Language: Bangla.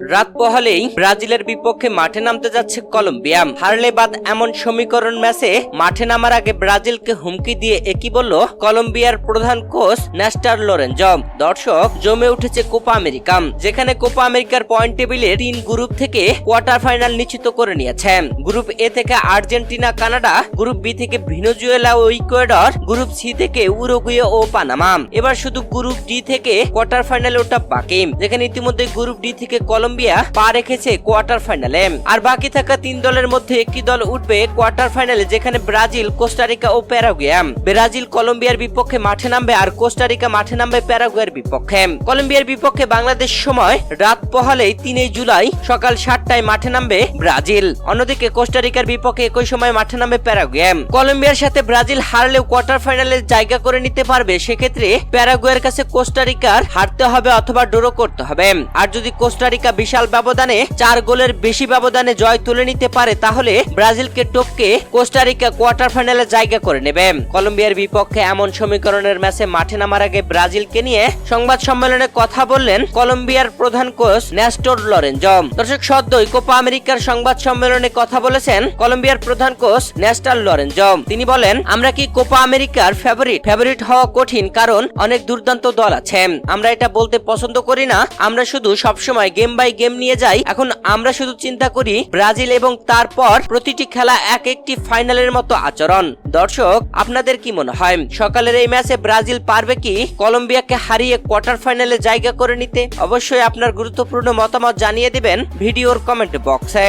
রাত পহলেই ব্রাজিলের বিপক্ষে মাঠে নামতে যাচ্ছে কলম্বিয়া। হারলে বাদ এমন সমীকরণ ম্যাচে মাঠে নামার আগে ব্রাজিলকে হুমকি দিয়ে একই বলল কলম্বিয়ার প্রধান কোচ নেস্টার লোরেঞ্জ দর্শক, জমে উঠেছে কোপা আমেরিকা, যেখানে কোপা আমেরিকার পয়েন্ট টেবিলে তিন গ্রুপ থেকে কোয়ার্টার ফাইনাল নিশ্চিত করে নিয়েছে। গ্রুপ এ থেকে আর্জেন্টিনা, কানাডা, গ্রুপ বি থেকে ভিনেজুয়েলা ও ইকুয়েডর, গ্রুপ সি থেকে উরুগুয়ে ও পানামা। এবার শুধু গ্রুপ ডি থেকে কোয়ার্টার ফাইনালে ওটা বাকি, যেখানে ইতিমধ্যে গ্রুপ ডি থেকে কলম্বিয়া পা রেখেছে কোয়ার্টার ফাইনালে। আর বাকি থাকা তিন দলের মধ্যে একটি দল উঠবে কোয়ার্টার ফাইনালে, যেখানে ব্রাজিল, কোস্টারিকা ও প্যারাগুয়া। ব্রাজিল, কলম্বিয়ার বিপক্ষে মাঠে নামবে আর কোস্টারিকা মাঠে নামবে প্যারাগুয়ার বিপক্ষে। কলম্বিয়ার বিপক্ষে বাংলাদেশ সময় রাত পহলেই তিনই জুলাই সকাল সাতটায় মাঠে নামবে ব্রাজিল। অন্যদিকে কোস্টারিকার বিপক্ষে একই সময় মাঠে নামবে প্যারাগুয়ে। কলম্বিয়ার সাথে ব্রাজিল হারলেও কোয়ার্টার ফাইনালে জায়গা করে নিতে পারবে, সেক্ষেত্রে প্যারাগুয়ের কাছে কোস্টারিকার হারতে হবে অথবা ড্র করতে হবে। আর যদি কোস্টারিকা বিশাল ব্যবধানে চার গোলের বেশি ব্যবধানে জয় তুলে নিতে পারে, তাহলে ব্রাজিলকে টপকে কোস্টারিকা কোয়ার্টার ফাইনালে জায়গা করে নেবে। কলম্বিয়ার বিপক্ষে এমন সমীকরণের ম্যাচে মাঠে নামার আগে ব্রাজিলকে নিয়ে সংবাদ সম্মেলনে কথা বললেন কলম্বিয়ার প্রধান কোচ নেস্টোর লরেঞ্জ দর্শক, সদ্যই কোপা আমেরিকার সংবাদ সম্মেলনে কথা বলেছেন কলম্বিয়ার প্রধান কোচ নেস্টার লরেঞ্জ তিনি বলেন, আমরা কি কোপা আমেরিকার ফেভারিট ফেভারিট হওয়া কঠিন, কারণ অনেক দুর্দান্ত দল আছে। আমরা এটা বলতে পছন্দ করি না। আমরা শুধু সবসময় গেম বাই গেম নিয়ে যাই, এখন আমরা শুধু চিন্তা করি ব্রাজিল এবং তারপর প্রতিটি খেলা এক একটি ফাইনালের মতো আচরণ। দর্শক, আপনাদের কি মনে হয়? সকালের এই ম্যাচে ব্রাজিল পারবে কি? কলম্বিয়াকে হারিয়ে কোয়ার্টার ফাইনালে জায়গা করে নিতে? অবশ্যই আপনার গুরুত্বপূর্ণ মতামত জানিয়ে দেবেন ভিডিওর কমেন্ট বক্সে।